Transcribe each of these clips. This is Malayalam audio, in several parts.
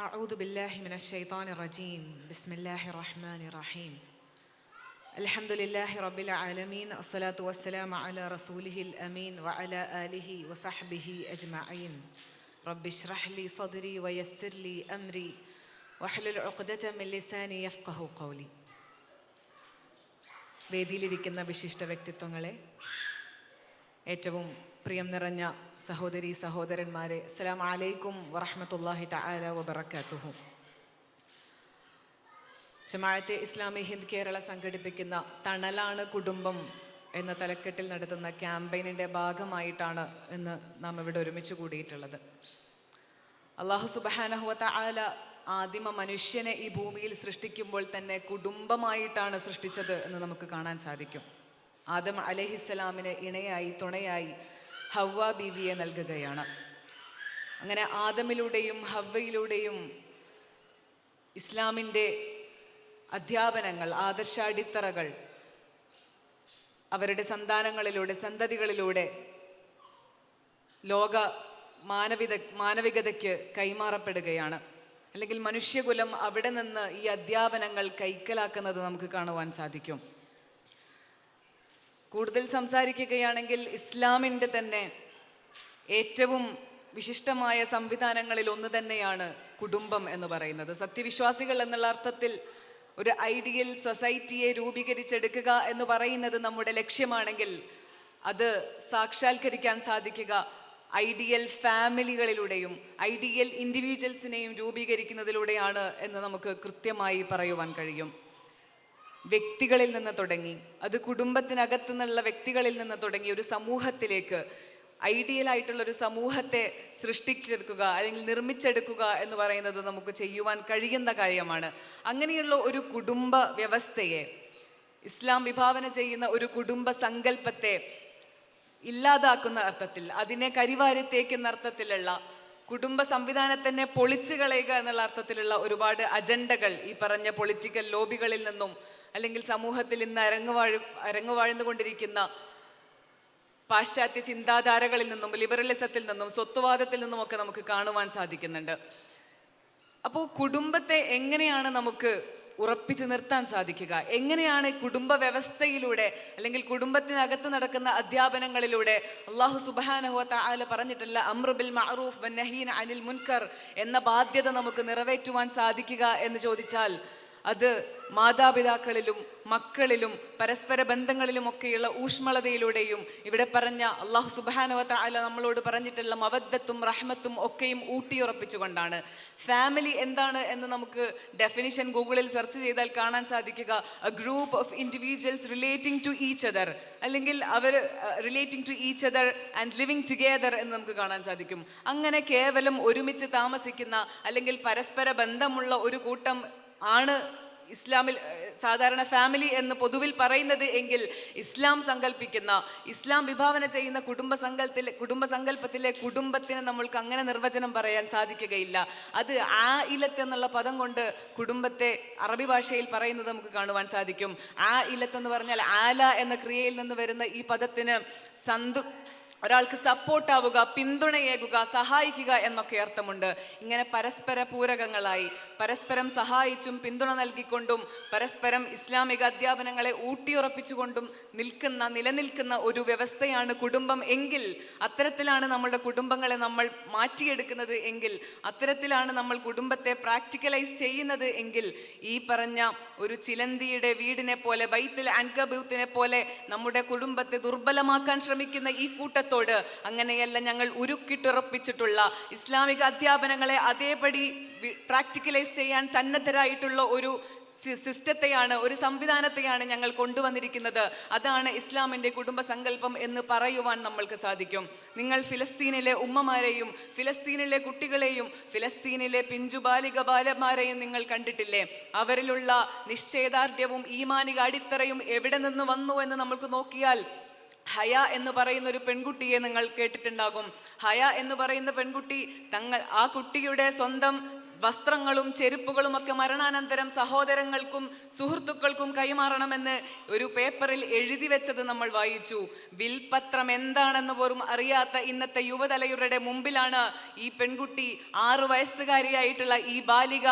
أعوذ بالله من الشيطان الرجيم بسم الله الرحمن الرحيم الحمد لله رب العالمين الصلاة والسلام على رسوله الأمين وعلى آله وصحبه أجمعين رب اشرح لي صدري ويسر لي أمري واحلل عقدة من لساني يفقه قولي വേദിയിലിരിക്കുന്ന വിശിഷ്ട വ്യക്തിത്വങ്ങളെ ഏറ്റവും പ്രിയം നിറഞ്ഞ സഹോദരി സഹോദരന്മാരെ അസ്സലാം അലൈക്കും വറഹമത്തല്ലാഹി തആല വബറകാതുഹു. ജമാഅത്തെ ഇസ്ലാമി ഹിന്ദ് കേരള സംഘടിപ്പിക്കുന്ന തണലാണ് കുടുംബം എന്ന തലക്കെട്ടിൽ നടത്തുന്ന ക്യാമ്പയിനിന്റെ ഭാഗമായിട്ടാണ് ഇന്ന് നാം ഇവിടെ ഒരുമിച്ച് കൂടിയിട്ടുള്ളത്. അള്ളാഹു സുബഹാനഹുവത്ത ആല ആദിമ മനുഷ്യനെ ഈ ഭൂമിയിൽ സൃഷ്ടിക്കുമ്പോൾ തന്നെ കുടുംബമായിട്ടാണ് സൃഷ്ടിച്ചത് എന്ന് നമുക്ക് കാണാൻ സാധിക്കും. ആദം അലഹിസ്സലാമിന് ഇണയായി തുണയായി ഹവ്വ ബീവിയെ നൽകുകയാണ്. അങ്ങനെ ആദമിലൂടെയും ഹവ്വയിലൂടെയും ഇസ്ലാമിന്റെ അധ്യാപനങ്ങൾ ആദർശാടിത്തറകൾ അവരുടെ സന്താനങ്ങളിലൂടെ സന്തതികളിലൂടെ ലോക മാനവിക മാനവികതയ്ക്ക് കൈമാറപ്പെടുകയാണ്. അല്ലെങ്കിൽ മനുഷ്യകുലം അവിടെ നിന്ന് ഈ അധ്യാപനങ്ങൾ കൈക്കലാക്കുന്നത് നമുക്ക് കാണുവാൻ സാധിക്കും. കൂടുതൽ സംസാരിക്കുകയാണെങ്കിൽ ഇസ്ലാമിന്റെ തന്നെ ഏറ്റവും വിശിഷ്ടമായ സംവിധാനങ്ങളിൽ ഒന്ന് തന്നെയാണ് കുടുംബം എന്ന് പറയുന്നത്. സത്യവിശ്വാസികൾ എന്നുള്ള അർത്ഥത്തിൽ ഒരു ഐഡിയൽ സൊസൈറ്റിയെ രൂപീകരിച്ചെടുക്കുക എന്ന് പറയുന്നത് നമ്മുടെ ലക്ഷ്യമാണെങ്കിൽ അത് സാക്ഷാത്കരിക്കാൻ സാധിക്കുക. ഐഡിയൽ ഫാമിലികളിലൂടെയും ഐഡിയൽ ഇൻഡിവിജ്വൽസിനെയും രൂപീകരിക്കുന്നതിലൂടെയാണ് എന്ന് നമുക്ക് കൃത്യമായി പറയുവാൻ കഴിയും. വ്യക്തികളിൽ നിന്ന് തുടങ്ങി അത് കുടുംബത്തിനകത്തു നിന്നുള്ള വ്യക്തികളിൽ നിന്ന് തുടങ്ങി ഒരു സമൂഹത്തിലേക്ക് ഐഡിയൽ ആയിട്ടുള്ള ഒരു സമൂഹത്തെ സൃഷ്ടിച്ചെടുക്കുക അല്ലെങ്കിൽ നിർമ്മിച്ചെടുക്കുക എന്ന് പറയുന്നത് നമുക്ക് ചെയ്യുവാൻ കഴിയുന്ന കാര്യമാണ്. അങ്ങനെയുള്ള ഒരു കുടുംബ വ്യവസ്ഥയെ ഇസ്ലാം വിഭാവന ചെയ്യുന്ന ഒരു കുടുംബ സങ്കല്പത്തെ ഇല്ലാതാക്കുന്ന അർത്ഥത്തിൽ അതിനെ കരിവാരി തേക്കുന്ന അർത്ഥത്തിലുള്ള കുടുംബ സംവിധാനത്തിനെ പൊളിച്ചു കളയുക എന്നുള്ള അർത്ഥത്തിലുള്ള ഒരുപാട് അജണ്ടകൾ ഈ പറഞ്ഞ പൊളിറ്റിക്കൽ ലോബികളിൽ നിന്നും അല്ലെങ്കിൽ സമൂഹത്തിൽ ഇന്ന് അരങ്ങുവാഴു അരങ്ങുവാഴ്ന്നുകൊണ്ടിരിക്കുന്ന പാശ്ചാത്യ ചിന്താധാരകളിൽ നിന്നും ലിബറലിസത്തിൽ നിന്നും സ്വത്വവാദത്തിൽ നിന്നുമൊക്കെ നമുക്ക് കാണുവാൻ സാധിക്കുന്നുണ്ട്. അപ്പോൾ കുടുംബത്തെ എങ്ങനെയാണ് നമുക്ക് ഉറപ്പിച്ചു നിർത്താൻ സാധിക്കുക. എങ്ങനെയാണ് കുടുംബ വ്യവസ്ഥയിലൂടെ അല്ലെങ്കിൽ കുടുംബത്തിനകത്ത് നടക്കുന്ന അധ്യാപനങ്ങളിലൂടെ അള്ളാഹു സുബാനഹുഅത്ത ആല പറഞ്ഞിട്ടുള്ള അമ്രുബിൽ മഅറൂഫ് വൻ നഹീൻ അനിൽ മുൻകർ എന്ന ബാധ്യത നമുക്ക് നിറവേറ്റുവാൻ സാധിക്കുക എന്ന് ചോദിച്ചാൽ അത് മാതാപിതാക്കളിലും മക്കളിലും പരസ്പര ബന്ധങ്ങളിലുമൊക്കെയുള്ള ഊഷ്മളതയിലൂടെയും ഇവിടെ പറഞ്ഞ അള്ളാഹു സുബാനുവത്ത അല്ല നമ്മളോട് പറഞ്ഞിട്ടുള്ള മവദ്ദത്തും റഹ്മത്തും ഒക്കെയും ഊട്ടിയുറപ്പിച്ചുകൊണ്ടാണ്. ഫാമിലി എന്താണ് എന്ന് നമുക്ക് ഡെഫിനിഷൻ ഗൂഗിളിൽ സെർച്ച് ചെയ്താൽ കാണാൻ സാധിക്കുക. A group of individuals relating to each other അല്ലെങ്കിൽ അവർ relating to each other and living together എന്ന് നമുക്ക് കാണാൻ സാധിക്കും. അങ്ങനെ കേവലം ഒരുമിച്ച് താമസിക്കുന്ന അല്ലെങ്കിൽ പരസ്പര ബന്ധമുള്ള ഒരു കൂട്ടം ആണ് ഇസ്ലാമിൽ സാധാരണ ഫാമിലി എന്ന് പൊതുവിൽ പറയുന്നത് എങ്കിൽ ഇസ്ലാം സങ്കല്പിക്കുന്ന ഇസ്ലാം വിഭാവന ചെയ്യുന്ന കുടുംബ സങ്കല്പത്തിൽ കുടുംബ സങ്കല്പത്തിലെ കുടുംബത്തിന് നമ്മൾക്ക് അങ്ങനെ നിർവചനം പറയാൻ സാധിക്കുകയില്ല. അത് ആ ഇലത്ത് എന്നുള്ള പദം കൊണ്ട് കുടുംബത്തെ അറബി ഭാഷയിൽ പറയുന്നത് നമുക്ക് കാണുവാൻ സാധിക്കും. ആ ഇലത്ത് എന്ന് പറഞ്ഞാൽ ആല എന്ന ക്രിയയിൽ നിന്ന് വരുന്ന ഈ പദത്തിന് സന്തു ഒരാൾക്ക് സപ്പോർട്ടാവുക പിന്തുണയേകുക സഹായിക്കുക എന്നൊക്കെ അർത്ഥമുണ്ട്. ഇങ്ങനെ പരസ്പര പൂരകങ്ങളായി. പരസ്പരം സഹായിച്ചും പിന്തുണ നൽകിക്കൊണ്ടും പരസ്പരം ഇസ്ലാമിക അധ്യാപനങ്ങളെ ഊട്ടിയുറപ്പിച്ചുകൊണ്ടും നിൽക്കുന്ന നിലനിൽക്കുന്ന ഒരു വ്യവസ്ഥയാണ് കുടുംബം എങ്കിൽ അത്തരത്തിലാണ് നമ്മളുടെ കുടുംബങ്ങളെ നമ്മൾ മാറ്റിയെടുക്കുന്നത് എങ്കിൽ അത്തരത്തിലാണ് നമ്മൾ കുടുംബത്തെ പ്രാക്ടിക്കലൈസ് ചെയ്യുന്നത് എങ്കിൽ ഈ പറഞ്ഞ ഒരു ചിലന്തിയുടെ വീടിനെ പോലെ ബൈത്തിൽ അൻകബൂത്തിനെ പോലെ നമ്മുടെ കുടുംബത്തെ ദുർബലമാക്കാൻ ശ്രമിക്കുന്ന ഈ കൂട്ടത്തോട് അങ്ങനെയല്ല ഞങ്ങൾ ഉരുക്കിട്ടുറപ്പിച്ചിട്ടുള്ള ഇസ്ലാമിക അധ്യാപനങ്ങളെ അതേപടി പ്രാക്ടിക്കലൈസ് ചെയ്യാൻ സന്നദ്ധരായിട്ടുള്ള ഒരു സിസ്റ്റത്തെയാണ് ഒരു സംവിധാനത്തെയാണ് ഞങ്ങൾ കൊണ്ടുവന്നിരിക്കുന്നത്. അതാണ് ഇസ്ലാമിന്റെ കുടുംബസങ്കല്പം എന്ന് പറയുവാൻ നമ്മൾക്ക് സാധിക്കും. നിങ്ങൾ ഫിലസ്തീനിലെ ഉമ്മമാരെയും ഫിലസ്തീനിലെ കുട്ടികളെയും ഫിലസ്തീനിലെ പിഞ്ചു ബാലിക ബാലന്മാരെയും നിങ്ങൾ കണ്ടിട്ടില്ലേ? അവരിലുള്ള നിശ്ചയദാർഢ്യവും ഈമാനിക അടിത്തറയും എവിടെ നിന്ന് വന്നു എന്ന് നമ്മൾക്ക് നോക്കിയാൽ ഹയ എന്ന് പറയുന്ന ഒരു പെൺകുട്ടിയെ നിങ്ങൾ കേട്ടിട്ടുണ്ടാകും. ഹയ എന്ന് പറയുന്ന പെൺകുട്ടി തങ്ങൾ ആ കുട്ടിയുടെ സ്വന്തം വസ്ത്രങ്ങളും ചെരുപ്പുകളും ഒക്കെ മരണാനന്തരം സഹോദരങ്ങൾക്കും സുഹൃത്തുക്കൾക്കും കൈമാറണമെന്ന് ഒരു പേപ്പറിൽ എഴുതി വെച്ചത് നമ്മൾ വായിച്ചു. വിൽപത്രം എന്താണെന്ന് പോലും അറിയാത്ത ഇന്നത്തെ യുവതലയുടെ മുമ്പിലാണ് ഈ പെൺകുട്ടി ആറു വയസ്സുകാരിയായിട്ടുള്ള ഈ ബാലിക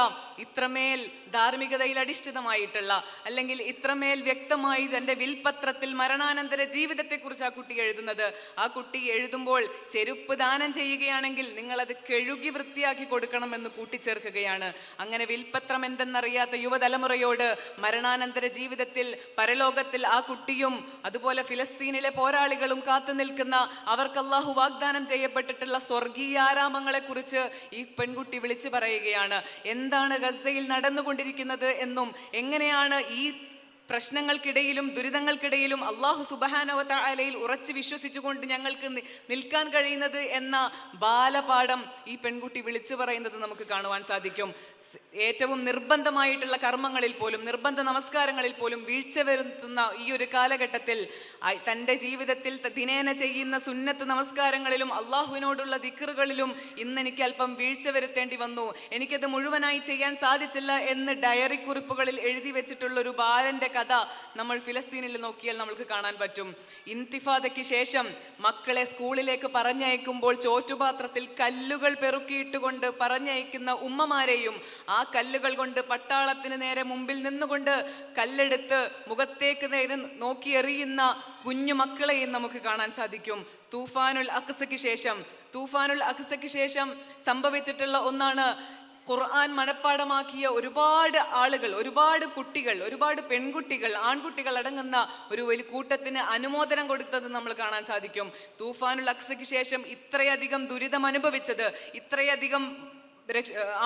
ഇത്രമേൽ ധാർമ്മികതയിൽ അധിഷ്ഠിതമായിട്ടുള്ള അല്ലെങ്കിൽ ഇത്രമേൽ വ്യക്തമായി തന്റെ വിൽപത്രത്തിൽ മരണാനന്തര ജീവിതത്തെക്കുറിച്ച് ആ കുട്ടി എഴുതുന്നത്. ആ കുട്ടി എഴുതുമ്പോൾ ചെരുപ്പ് ദാനം ചെയ്യുകയാണെങ്കിൽ നിങ്ങളത് കഴുകി വൃത്തിയാക്കി കൊടുക്കണമെന്ന് കൂട്ടിച്ചേർക്കുകയാണ് അങ്ങനെ വിൽപത്രം എന്തെന്നറിയാത്ത യുവതലമുറയോട് മരണാനന്തര ജീവിതത്തിൽ പരലോകത്തിൽ ആ കുട്ടിയും അതുപോലെ ഫിലസ്തീനിലെ പോരാളികളും കാത്തു നിൽക്കുന്ന അവർക്ക് അള്ളാഹു വാഗ്ദാനം ചെയ്യപ്പെട്ടിട്ടുള്ള സ്വർഗീയാരാമങ്ങളെ കുറിച്ച് ഈ പെൺകുട്ടി വിളിച്ചു പറയുകയാണ്. എന്താണ് ഗസയിൽ നടന്നുകൊണ്ടിരിക്കുന്നത് എന്നും എങ്ങനെയാണ് ഈ പ്രശ്നങ്ങൾക്കിടയിലും ദുരിതങ്ങൾക്കിടയിലും അള്ളാഹു സുബഹാനവത്ത അലയിൽ ഉറച്ചു വിശ്വസിച്ചുകൊണ്ട് ഞങ്ങൾക്ക് നിൽക്കാൻ കഴിയുന്നത് എന്ന ബാലപാഠം ഈ പെൺകുട്ടി വിളിച്ചു പറയുന്നത് നമുക്ക് കാണുവാൻ സാധിക്കും. ഏറ്റവും നിർബന്ധമായിട്ടുള്ള കർമ്മങ്ങളിൽ പോലും നിർബന്ധ നമസ്കാരങ്ങളിൽ പോലും വീഴ്ച വരുത്തുന്ന ഈ ഒരു കാലഘട്ടത്തിൽ തന്റെ ജീവിതത്തിൽ ദിനേന ചെയ്യുന്ന സുന്നത്ത് നമസ്കാരങ്ങളിലും അള്ളാഹുവിനോടുള്ള ദിക്കറുകളിലും ഇന്ന് എനിക്ക് അല്പം വീഴ്ച വരുത്തേണ്ടി വന്നു. എനിക്കത് മുഴുവനായി ചെയ്യാൻ സാധിച്ചില്ല എന്ന് ഡയറി കുറിപ്പുകളിൽ എഴുതി വെച്ചിട്ടുള്ള ഒരു ബാലന്റെ കഥ നമ്മൾ ഫിലസ്തീനിൽ നോക്കിയാൽ നമുക്ക് കാണാൻ പറ്റും. ഇൻതിഫാദയ്ക്ക് ശേഷം മക്കളെ സ്കൂളിലേക്ക് പറഞ്ഞയക്കുമ്പോൾ ചോറ്റുപാത്രത്തിൽ കല്ലുകൾ പെറുക്കിയിട്ടുകൊണ്ട് പറഞ്ഞയക്കുന്ന ഉമ്മമാരെയും ആ കല്ലുകൾ കൊണ്ട് പട്ടാളത്തിന് നേരെ മുമ്പിൽ നിന്നുകൊണ്ട് കല്ലെടുത്ത് മുഖത്തേക്ക് നേരെ നോക്കിയെറിയുന്ന കുഞ്ഞു മക്കളെയും നമുക്ക് കാണാൻ സാധിക്കും. തൂഫാനുൽ അക്സയ്ക്ക് ശേഷം തൂഫാനുൽ അക്സയ്ക്ക് ശേഷം സംഭവിച്ചിട്ടുള്ള ഒന്നാണ് ഖുർആൻ മനഃപ്പാടമാക്കിയ ഒരുപാട് ആളുകൾ ഒരുപാട് കുട്ടികൾ ഒരുപാട് പെൺകുട്ടികൾ ആൺകുട്ടികൾ അടങ്ങുന്ന ഒരു വലിയ കൂട്ടത്തിന് അനുമോദനം കൊടുത്തത് നമ്മൾ കാണാൻ സാധിക്കും. തൂഫാനുൽ അക്സയ്ക്ക് ശേഷം ഇത്രയധികം ദുരിതം അനുഭവിച്ചത് ഇത്രയധികം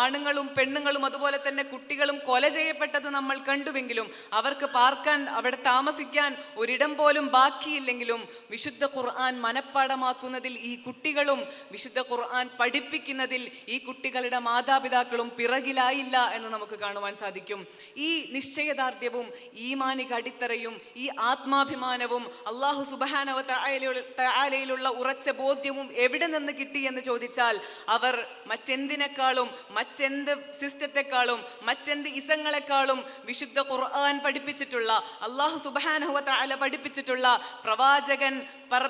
ആണുങ്ങളും പെണ്ണുങ്ങളും അതുപോലെ തന്നെ കുട്ടികളും കൊല ചെയ്യപ്പെട്ടത് നമ്മൾ കണ്ടുവെങ്കിലും അവർക്ക് പാർക്കാൻ അവിടെ താമസിക്കാൻ ഒരിടം പോലും ബാക്കിയില്ലെങ്കിലും വിശുദ്ധ ഖുർആൻ മനഃപ്പാടമാക്കുന്നതിൽ ഈ കുട്ടികളും വിശുദ്ധ ഖുർആൻ പഠിപ്പിക്കുന്നതിൽ ഈ കുട്ടികളുടെ മാതാപിതാക്കളും പിറകിലായില്ല എന്ന് നമുക്ക് കാണുവാൻ സാധിക്കും. ഈ നിശ്ചയദാർഢ്യവും ഈമാനിക അടിത്തറയും ഈ ആത്മാഭിമാനവും അള്ളാഹു സുബാനവ തആലയിലുള്ള ഉറച്ച ബോധ്യവും എവിടെ നിന്ന് കിട്ടി എന്ന് ചോദിച്ചാൽ അവർ മറ്റെന്തിനേക്കാളും മറ്റെന്ത് സിസ്റ്റത്തെക്കാളും മറ്റെന്ത് ഇസങ്ങളെക്കാളും വിശുദ്ധ ഖുർആൻ പഠിപ്പിച്ചിട്ടുള്ള അള്ളാഹു സുബാനഹുവ തആല പഠിപ്പിച്ചിട്ടുള്ള പ്രവാചകൻ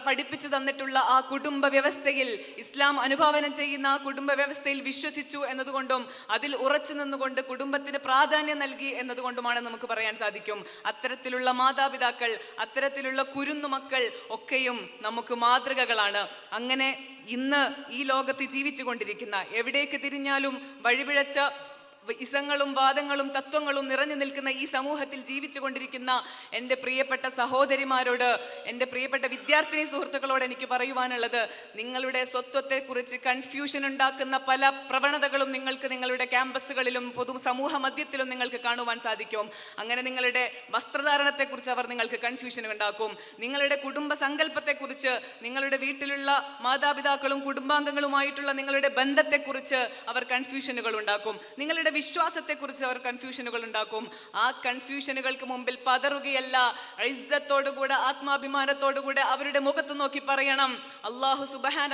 പഠിപ്പിച്ചു തന്നിട്ടുള്ള ആ കുടുംബ വ്യവസ്ഥയിൽ ഇസ്ലാം അനുഭാവനം ചെയ്യുന്ന ആ കുടുംബ വ്യവസ്ഥയിൽ വിശ്വസിച്ചു എന്നതുകൊണ്ടും അതിൽ ഉറച്ചു നിന്നുകൊണ്ട് കുടുംബത്തിന് പ്രാധാന്യം നൽകി എന്നതുകൊണ്ടുമാണ് നമുക്ക് പറയാൻ സാധിക്കും. അത്തരത്തിലുള്ള മാതാപിതാക്കൾ അത്തരത്തിലുള്ള കുരുന്നുമക്കൾ ഒക്കെയും നമുക്ക് മാതൃകകളാണ്. അങ്ങനെ ഇന്ന് ഈ ലോകത്ത് ജീവിച്ചു കൊണ്ടിരിക്കുന്ന എവിടേക്ക് തിരിഞ്ഞാലും വഴിപിഴച്ച ഇസങ്ങളും വാദങ്ങളും തത്വങ്ങളും നിറഞ്ഞു നിൽക്കുന്ന ഈ സമൂഹത്തിൽ ജീവിച്ചു കൊണ്ടിരിക്കുന്ന എന്റെ പ്രിയപ്പെട്ട സഹോദരിമാരോട് എന്റെ പ്രിയപ്പെട്ട വിദ്യാർത്ഥിനി സുഹൃത്തുക്കളോട് എനിക്ക് പറയുവാനുള്ളത് നിങ്ങളുടെ സ്വത്വത്തെക്കുറിച്ച് കൺഫ്യൂഷൻ ഉണ്ടാക്കുന്ന പല പ്രവണതകളും നിങ്ങൾക്ക് നിങ്ങളുടെ ക്യാമ്പസുകളിലും പൊതു സമൂഹ മധ്യത്തിലും നിങ്ങൾക്ക് കാണുവാൻ സാധിക്കും. അങ്ങനെ നിങ്ങളുടെ വസ്ത്രധാരണത്തെക്കുറിച്ച് അവർ നിങ്ങൾക്ക് കൺഫ്യൂഷൻ ഉണ്ടാക്കും. നിങ്ങളുടെ കുടുംബ സങ്കല്പത്തെക്കുറിച്ച് നിങ്ങളുടെ വീട്ടിലുള്ള മാതാപിതാക്കളും കുടുംബാംഗങ്ങളുമായിട്ടുള്ള നിങ്ങളുടെ ബന്ധത്തെക്കുറിച്ച് അവർ കൺഫ്യൂഷനുകൾ ഉണ്ടാക്കും. നിങ്ങളുടെ വിശ്വാസത്തെക്കുറിച്ച് അവർ കൺഫ്യൂഷനുകൾ ഉണ്ടാക്കും. ആ കൺഫ്യൂഷനുകൾക്ക് മുമ്പിൽ പതറുകയല്ല. ഇസ്സത്തോടുകൂടെ ആത്മാഭിമാനത്തോടുകൂടെ അവരുടെ മുഖത്ത് നോക്കി പറയണം. അള്ളാഹു സുബാന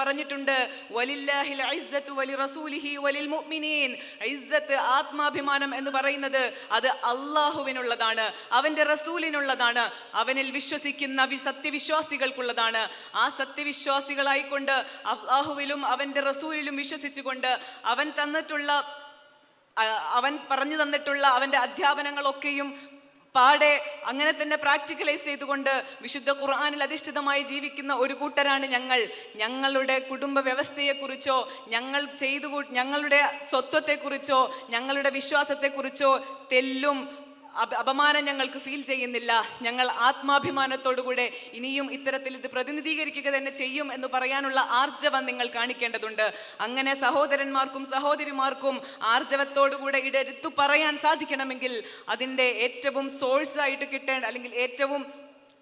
പറഞ്ഞിട്ടുണ്ട് വലില്ലാഹിൽ വലി റസൂലിഹി മുഅ്മിനീൻ. ഇസ്സത്ത് ആത്മാഭിമാനം എന്ന് പറയുന്നത് അത് അള്ളാഹുവിനുള്ളതാണ് അവന്റെ റസൂലിനുള്ളതാണ് അവനിൽ വിശ്വസിക്കുന്ന സത്യവിശ്വാസികൾക്കുള്ളതാണ്. ആ സത്യവിശ്വാസികളായിക്കൊണ്ട് അള്ളാഹുവിലും അവന്റെ റസൂലിലും വിശ്വസിച്ചുകൊണ്ട് അവൻ തന്നിട്ടുള്ള അവൻ പറഞ്ഞു തന്നിട്ടുള്ള അവന്റെ അധ്യാപനങ്ങളൊക്കെയും പാടെ അങ്ങനെ തന്നെ പ്രാക്ടിക്കലൈസ് ചെയ്തുകൊണ്ട് വിശുദ്ധ ഖുർആാനിൽ അധിഷ്ഠിതമായി ജീവിക്കുന്ന ഒരു കൂട്ടരാണ് ഞങ്ങൾ. ഞങ്ങളുടെ കുടുംബ വ്യവസ്ഥയെക്കുറിച്ചോ ഞങ്ങൾ ചെയ്തു ഞങ്ങളുടെ സ്വത്വത്തെക്കുറിച്ചോ ഞങ്ങളുടെ വിശ്വാസത്തെക്കുറിച്ചോ തെല്ലും അപമാനം ഞങ്ങൾക്ക് ഫീൽ ചെയ്യുന്നില്ല. ഞങ്ങൾ ആത്മാഭിമാനത്തോടുകൂടെ ഇനിയും ഇത്തരത്തിൽ ഇത് പ്രതിനിധീകരിക്കുക തന്നെ ചെയ്യും എന്ന് പറയാനുള്ള ആർജവം നിങ്ങൾ കാണിക്കേണ്ടതുണ്ട്. അങ്ങനെ സഹോദരന്മാർക്കും സഹോദരിമാർക്കും ആർജവത്തോടുകൂടെ ഇടരുത്തു പറയാൻ സാധിക്കണമെങ്കിൽ അതിന്റെ ഏറ്റവും സോഴ്സ് ആയിട്ട് കിട്ടേണ്ട അല്ലെങ്കിൽ ഏറ്റവും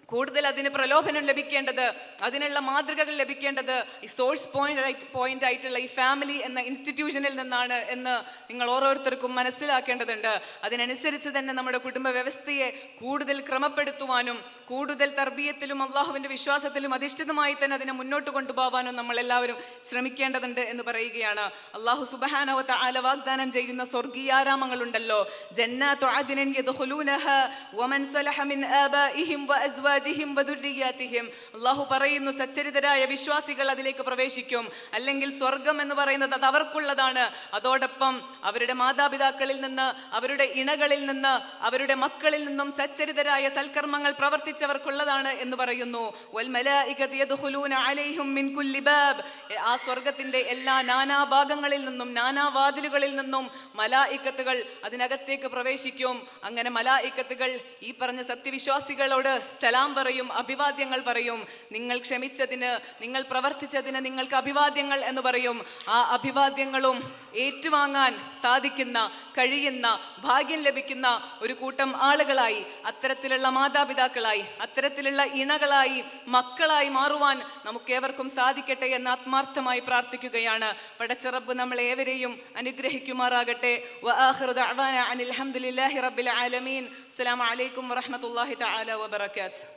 കൂടുതൽ അതിന് പ്രലോഭനം ലഭിക്കേണ്ടത് അതിനുള്ള മാതൃകകൾ ലഭിക്കേണ്ടത് ഈ സോഴ്സ് പോയിന്റ് പോയിന്റ് ആയിട്ടുള്ള ഈ ഫാമിലി എന്ന ഇൻസ്റ്റിറ്റ്യൂഷനിൽ നിന്നാണ് എന്ന് നിങ്ങൾ ഓരോരുത്തർക്കും മനസ്സിലാക്കേണ്ടതുണ്ട്. അതിനനുസരിച്ച് തന്നെ നമ്മുടെ കുടുംബ വ്യവസ്ഥയെ കൂടുതൽ ക്രമപ്പെടുത്തുവാനും കൂടുതൽ തർബീയത്തിലും അള്ളാഹുവിന്റെ വിശ്വാസത്തിലും അധിഷ്ഠിതമായി തന്നെ അതിനെ മുന്നോട്ട് കൊണ്ടുപോകാനും നമ്മൾ എല്ലാവരും ശ്രമിക്കേണ്ടതുണ്ട് എന്ന് പറയുകയാണ്. അള്ളാഹു സുബഹാനവത്ത ആല വാഗ്ദാനം ചെയ്യുന്ന സ്വർഗീയാരാമങ്ങളുണ്ടല്ലോ. ജന്നു വമൻ സലഹ മിൻ ആബാഇഹിം വഅസ്വാജിഹിം വധുരിയാത്തിഹിം അള്ളാഹു പറയുന്നു സച്ചരിതരായ വിശ്വാസികൾ അതിലേക്ക് പ്രവേശിക്കും. അല്ലെങ്കിൽ സ്വർഗം എന്ന് പറയുന്നത് അത് അവർക്കുള്ളതാണ്. അതോടൊപ്പം അവരുടെ മാതാപിതാക്കളിൽ നിന്ന് അവരുടെ ഇണകളിൽ നിന്ന് അവരുടെ മക്കളിൽ നിന്നും സച്ചരിതരായ സൽക്കർമ്മങ്ങൾ പ്രവർത്തിച്ചവർക്കുള്ളതാണ് എന്ന് പറയുന്നു. ആ സ്വർഗത്തിന്റെ എല്ലാ നാനാഭാഗങ്ങളിൽ നിന്നും നാനാവാതിലുകളിൽ നിന്നും മലായിക്കത്തുകൾ അതിനകത്തേക്ക് പ്രവേശിക്കും. അങ്ങനെ മലായിക്കത്തുകൾ ഈ പറഞ്ഞ സത്യവിശ്വാസികളോട് സലാം പറയും അഭിവാദ്യങ്ങൾ പറയും. നിങ്ങൾ ക്ഷമിച്ചതിന് നിങ്ങൾ പ്രവർത്തിച്ചതിന് നിങ്ങൾക്ക് അഭിവാദ്യങ്ങൾ എന്ന് പറയും. ആ അഭിവാദ്യങ്ങളും ഏറ്റുവാങ്ങാൻ സാധിക്കുന്ന കഴിയുന്ന ഭാഗ്യം ലഭിക്കുന്ന ഒരു കൂട്ടം ആളുകളായി അത്തരത്തിലുള്ള മാതാപിതാക്കളായി അത്തരത്തിലുള്ള ഇണകളായി മക്കളായി മാറുവാൻ നമുക്കേവർക്കും സാധിക്കട്ടെ എന്ന് ആത്മാർത്ഥമായി പ്രാർത്ഥിക്കുകയാണ്. പടച്ചറബ് നമ്മൾ ഏവരെയും അനുഗ്രഹിക്കുമാറാകട്ടെ. വആഖിറു ദഅവാന അനിൽ ഹംദുലില്ലാഹി റബ്ബിൽ ആലമീൻ. അലൈക്കും വറഹമത്തല്ലാഹി തആല വബറകാതുഹു.